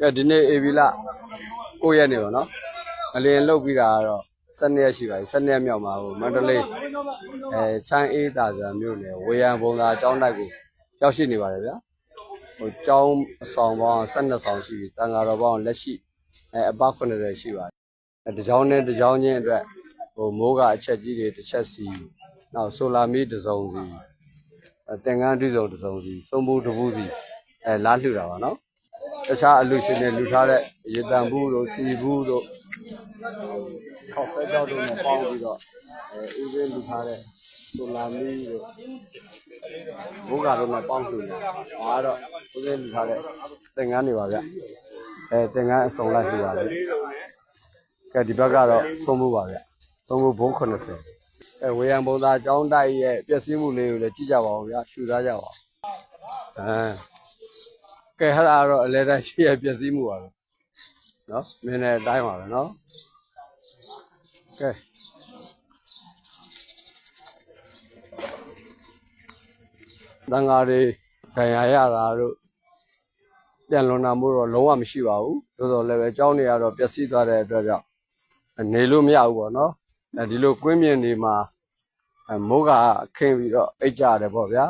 ကဲဒီနေ့ AB လ9ရက်နေပါနော်အလင်းလုတ်ပြီးတာကတော့12ရက်ရှိပါပြီ12ရက်မြောက်မှာဟိုမန္တလေးအဲချမ်းအေးတာဆိုမြို့နယ်ဝေယံဘုံသာကျောင်းတိုက်ကိုရောက်ရှိနေပါတယ်ဗျာဟိုကျောင်းအဆောင်ပေါင်း12ဆောင်ရှိပြီတန်ဃာတော်ပေါင်းလက်ရှိအဲအပ90ရှိပါတယ်အဲတစ်ကြောင်းနဲ့တစ်ကြောင်းချင်းအတွက်ဟိုမိုးကအချက်ကြီးတွေတစ်ချက်စီနောက်ဆိုလာမီတစ်စုံစီအဲသင်္ကန်းတစ်စုံတစ်စုံစီစုံဘူးတစ်ဘူးစီအဲလားလှူတာပါနော် တခြားအလူရှင်တွေလူထားတဲ့ရေတံဘူးတို့စီဘူးတို့ခေါက်ဖဲကြောက်တို့နဲ့ပေါင်းပြီးတော့အဲဦးစင်းလူထားတဲ့ဆိုလာမီတို့ဘိုးကာတို့နဲ့ပေါင်းလို့ဒါကတော့ဦးစင်းလူထားတဲ့သင်္ကန်းတွေပါဗျအဲသင်္ကန်းအစုံလိုက်ပြပါလေကဲဒီဘက်ကတော့သုံးမှုပါဗျသုံးမှုဘုံ80အဲဝေယံဘုံသားကျောင်းတိုက်ရဲ့ပျက်စီးမှုလေးကိုလည်းကြည့်ကြပါဦးဗျရှူထားကြပါဦးအဲ ကဲဟလာတော့အလဲတန်းရှိရပျက်စီးမှုပါပဲနော်မင်းလည်းအတိုင်းပါပဲနော်ကဲတန်ဃာတွေခံရရတာတို့ပြန်လွန်တာမျိုးတော့လုံးဝမရှိပါဘူးသို့တော်လည်းပဲအကြောင်းတွေကတော့ပျက်စီးသွားတဲ့အတွက်ကြောင့်နေလို့မရဘူးပေါ့နော်အဲဒီလိုကွင်းပြင်တွေမှာမိုးကခင်းပြီးတော့အိတ်ကြတယ်ပေါ့ဗျာ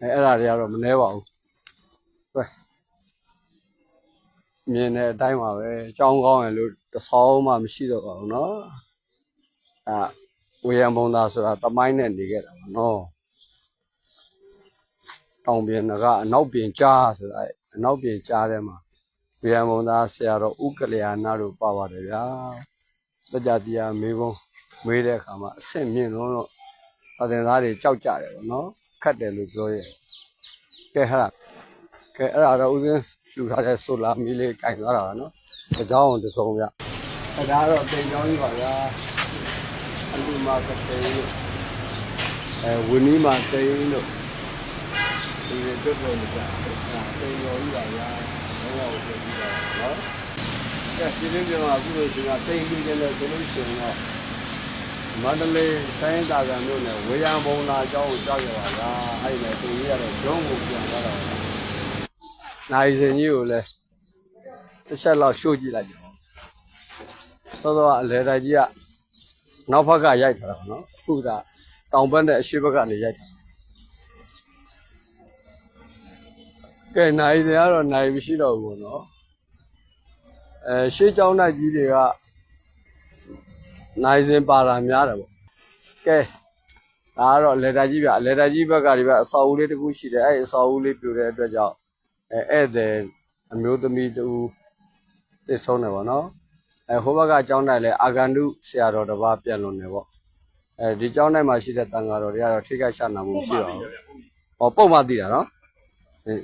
အဲအဲ့ဒါတွေကတော့မနှဲပါဘူး မြင်တဲ့အတိုင်းပါပဲအကြောင်းကောင်းရလို့တစ်ဆောင်းမှမရှိတော့ပါဘူးเนาะအဲဝေယံဘုံသားဆိုတာတမိုင်းနဲ့နေခဲ့တာပါเนาะတောင်ပြင်ကအနောက်ပြင်ကြားဆိုတာအနောက်ပြင်ကြားထဲမှာဝေယံဘုံသားဆရာတော်ဥက္ကလျာဏတို့ပါပါတယ်ဗျာတကြတရားမေးဘုံမေးတဲ့အခါမှာအဆင့်မြင့်လုံးတော့အသင်သားတွေကြောက်ကြတယ်ပေါ့เนาะခတ်တယ်လို့ပြောရဲ့ကဲဟာ ကဲအဲ့ဒါတော့ဦးစင်းလှူထားတဲ့ဆိုလာမီလေးကင်သွားတာပါနော်။အကြောင်းတစုံဗျ။အဲ့ဒါတော့တိမ်ကြောင်းကြီးပါဗျာ။အလူမာကတိမ်လို့အဲဝင်းနီမာတိမ်လို့ဒီရတွက်ပေါ်ကြတာ။တိမ်ကြောင်းကြီးပါဗျာ။ဘယ်ရောက်ကြည့်ပါနော်။ကဲဒီနေ့ကျွန်တော်အခုလိုရှင်ကတိမ်ကြီးတယ်လို့ဆိုလို့ရှင်တော့မန္တလေးတိုင်းသာကံမြို့နယ်ဝေယံဘုံလာအကြောင်းကိုကြောက်ရပါလားအဲ့ဒီမှာသူကြီးရတဲ့ဂျုံကိုပြန်သွားတော့ နိုင်စင်ကြီးကိုလည်းတစ်ချက်လောက်ရှို့ကြည့်လိုက်ကြအောင်သောသောကအလဲတိုင်းကြီးကနောက်ဘက်ကရိုက်ထားတာပေါ့နော်အခုကတောင်ဘက်နဲ့အရှေ့ဘက်ကနေရိုက်တာကဲနိုင်စင်ကတော့နိုင်မရှိတော့ဘူးပေါ့နော်အဲရှေ့ကျောင်းနိုင်ကြီးတွေကနိုင်စင်ပါတာများတယ်ပေါ့ကဲဒါကတော့လေတာကြီးပြလေတာကြီးဘက်ကဒီဘက်အဆောက်အဦလေးတစ်ခုရှိတယ်အဲ့ဒီအဆောက်အဦလေးပြိုတဲ့အတွက်ကြောင့် အဲဧည့်သည်အမျိုးသမီးတူတည်ဆုံးတယ်ဗောနော်အဲဟိုဘက်ကအကြောင်းတိုင်းလဲအာဂန္တုဆရာတော်တစ်ပါးပြန်လွန်တယ်ဗောအဲဒီကျောင်းတိုင်းမှာရှိတဲ့တန်ဃာတော်တွေကတော့ထိခိုက်ရှာနာမှုမရှိတော့ဘူးဟောပုံမှန်သိတာနော်အင်း